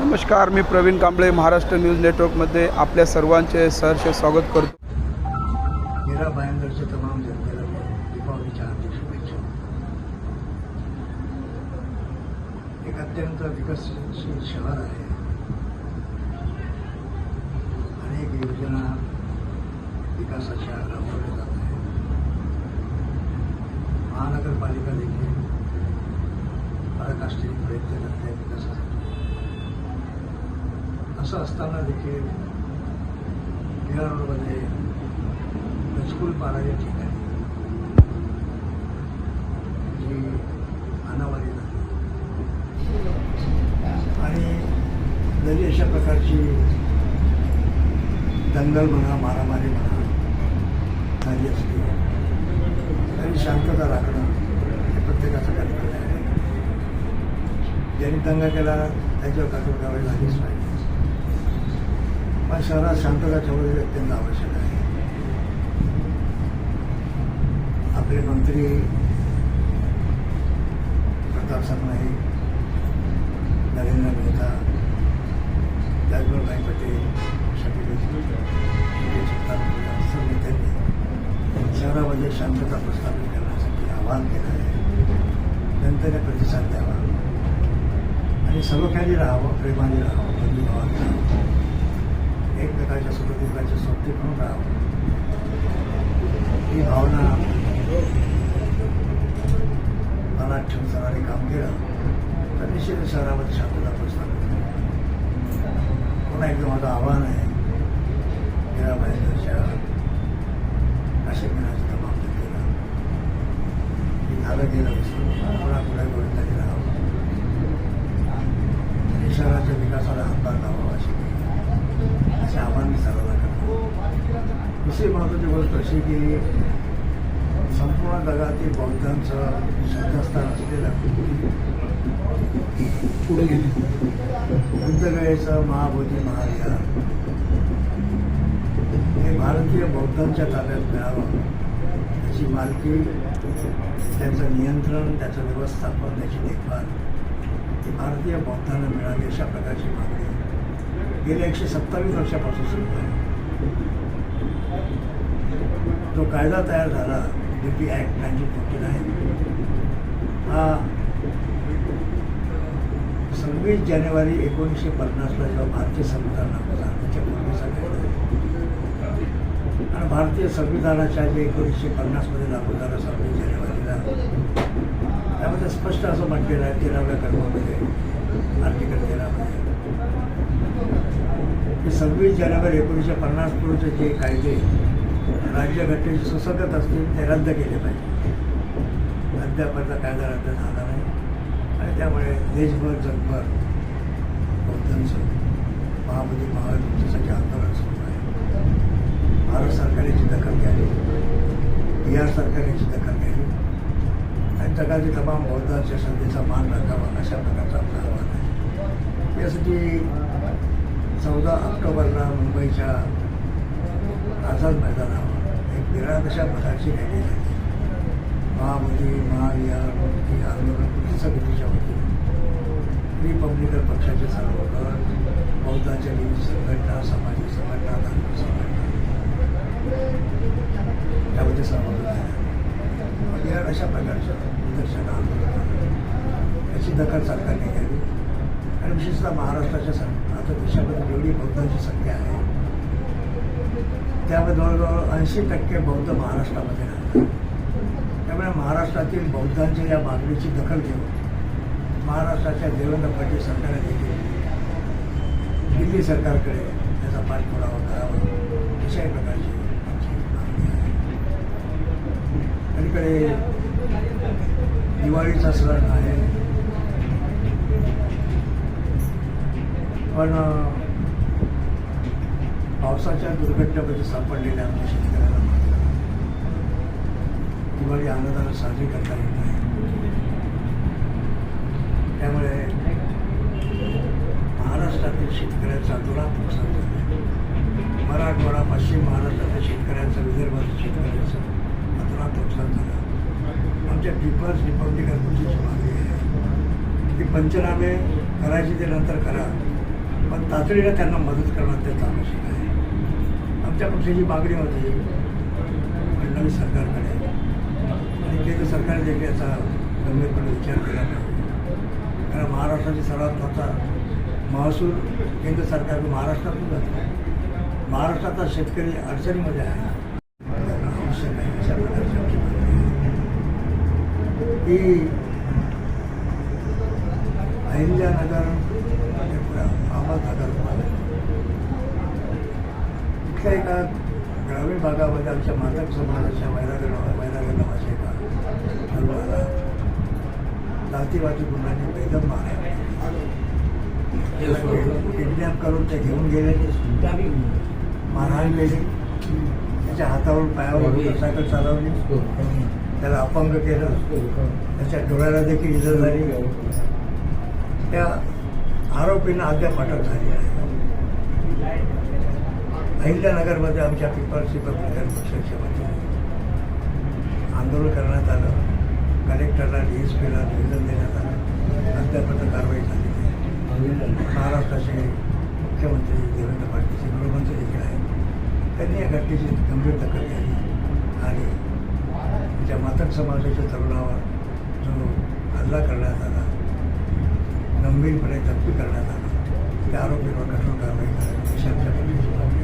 नमस्कार मी प्रवीण कांबळे महाराष्ट्र न्यूज नेटवर्कमध्ये आपल्या सर्वांचे सहर्ष स्वागत करतो. मेरा भायंदरच्या तमाम जनतेला दीपावलीच्या हार्दिक शुभेच्छा एक अत्यंत विकसनशील शहर आहे. योजना विकासाच्या राबवल्या जात आहेत महानगरपालिका देखील पराकाष्ठेने प्रयत्न करते विकासासाठी. असं असताना देखील बिहारमध्ये स्कूल पाडा या ठिकाणी जी अनावारी झाली. आणि जरी अशा प्रकारची दंगल म्हणा मारामारी म्हणा झाली असली आणि शांतता राखणं हे प्रत्येकाचं कर्तव्य आहे. ज्यांनी दंगा केला त्याच्यावर कारवाई करावी लागलीच पाहिजे. पण शहरात शांतता ठेवणे अत्यंत आवश्यक आहे. आपले मंत्री प्रताप सरनाई सर्वकाही राहावं प्रेमाने राहावं बंधुभावाने राहावं. एकमेकाच्या सुखदुःखाच्या सोबती म्हणून राहावं. ही भावना मनात ठेवून सरांनी काम केलं तर निश्चित शहरामध्ये शांतता प्रस्थापित पुन्हा एकदा माझं आव्हान आहे गेल्या महिन्याच्या नाशिक महिन्याचं तमाम केलं. झालं गेलं महत्त्वाची की संपूर्ण जगातील बौद्धांचं श्रद्धास्थान असलेला पुढे गेले. महाबोधी महाविहार हे भारतीय बौद्धांच्या ताब्यात मिळावं त्याची मालकी त्याचं नियंत्रण त्याचं व्यवस्थापन त्याची देखभाल ही भारतीय बौद्धांना मिळावी अशा प्रकारची मागणी. गेल्या एकशे सत्तावीस वर्षापासून सुरू आहे. कायदा तयार झाला D P act nineteen forty nine हा सव्वीस जानेवारी एकोणीसशे पन्नासला जेव्हा भारतीय संविधान झाला त्याच्या पूर्वीचा कायदा आहे. आणि भारतीय संविधानाच्या जे एकोणीसशे पन्नासमध्ये लागू झाला सव्वीस जानेवारीला त्यामध्ये स्पष्ट असं म्हटलेलं आहे तेराव्या कलमामध्ये आर्टिकल तेरामध्ये की सव्वीस जानेवारी एकोणीसशे पन्नास पूर्वीचे जे कायदे राज्यघटनेची सुसंगत असतील ते रद्द केले पाहिजे. अद्यापर्यंत कायदा रद्द झाला नाही. आणि त्यामुळे देशभर जगभर बौद्धांचं महाबोधी महाराजांच्यासाठी आंदोलन सुरू आहे. भारत सरकारची दखल घ्यावी. बिहार सरकारची दखल घ्यावी. आणि जगातील तमाम बौद्धांच्या संधीचा मान राखावा अशा प्रकारचं आपलं आव्हान आहे. यासाठी चौदा ऑक्टोबरला मुंबईच्या आझाद मैदानावर. एक विराट अशा प्रकारची रॅली झाली. महाबली महाविहार मुक्ती आंदोलन कृती समितीच्या वतीने रिपब्लिकन पक्षाचे सर्व गट बौद्धाच्या विविध संघटना सामाजिक संघटना धार्मिक संघटना. त्यामध्ये सहभागी झाल्या. या अशा प्रकारच्या निदर्शनं आंदोलन याची दखल सरकारने घ्यावी. आणि विशेषतः महाराष्ट्राच्या सं आता देशामध्ये जेवढी बौद्धांची संख्या आहे त्यामुळे जवळजवळ ऐंशी टक्के बौद्ध महाराष्ट्रामध्ये राहतात. त्यामुळे महाराष्ट्रातील बौद्धांच्या या मागणीची दखल घेऊन महाराष्ट्राच्या देवेंद्र फडणवीस सरकारने देखील दिल्ली सरकारकडे त्याचा पाठपुरावा करावा. अशा प्रकारची आमची मागणी आहे. अलीकडे दिवाळीचा सण आहे. पण पावसाच्या दुर्घटनेमध्ये सापडलेल्या आमच्या शेतकऱ्यांना मात्र दिवाळी आनंदाला साजरी करता येत नाही. त्यामुळे महाराष्ट्रातील शेतकऱ्यांचा अतोलात नुकसान झालं मराठवाडा पश्चिम महाराष्ट्रातील शेतकऱ्यांचं विदर्भातील शेतकऱ्यांचं अतोलात नुकसान झालं. आमच्या पीपल्स रिपब्लिकन पक्षाची मागणी आहे की पंचनामे करायचे ते नंतर करा पण तातडीनं त्यांना मदत करणं अत्यंत आवश्यक आहे. आमच्या पक्षाची मागणी होती फडणवीस सरकारकडे आणि केंद्र सरकारने देखील याचा गंभीरपणे विचार केला पाहिजे कारण महाराष्ट्राची सर्वात मोठा महसूल केंद्र सरकार म्हणजे महाराष्ट्रातून जातो महाराष्ट्राचा शेतकरी अडचणीमध्ये आहे. त्यांना आवश्यक आहे अशा प्रकारची आमची मागणी आहे. की अहिल्यानगर ते पुढे अहमदनगर इथल्या एका भागामध्ये आमच्या मातक समाजाच्या वैरागड नावाच्या एका तरुणाला जातीवादी गुन्ह्यांनी बेदम मारला. किडनॅप करून ते घेऊन गेले. मारहाण केली त्याच्या हातावरून पायावर मोटरसायकल चालवली. त्याला अपंग केलं. त्याच्या डोळ्याला देखील इजा झाली. त्या आरोपींना अद्याप अटक झाली आहे अहिल्यानगरमध्ये आमच्या पीपल्स रिपब्लिकन पक्षाच्या वतीने आंदोलन करण्यात आलं. कलेक्टरला डी एस पीला निवेदन देण्यात आलं. अद्यापर्यंत कारवाई झाली. महाराष्ट्राचे मुख्यमंत्री देवेंद्र फडणवीस गृहमंत्री देखील आहेत. त्यांनी या घटनेची गंभीर दखल घ्यावी आणि ज्या मातक समाजाच्या तरुणावर जो हल्ला करण्यात आला गंभीरपणे जप्ती करण्यात आला त्या आरोपींवर कठोर कारवाई करावी अशा आमच्या पक्षाची मागणी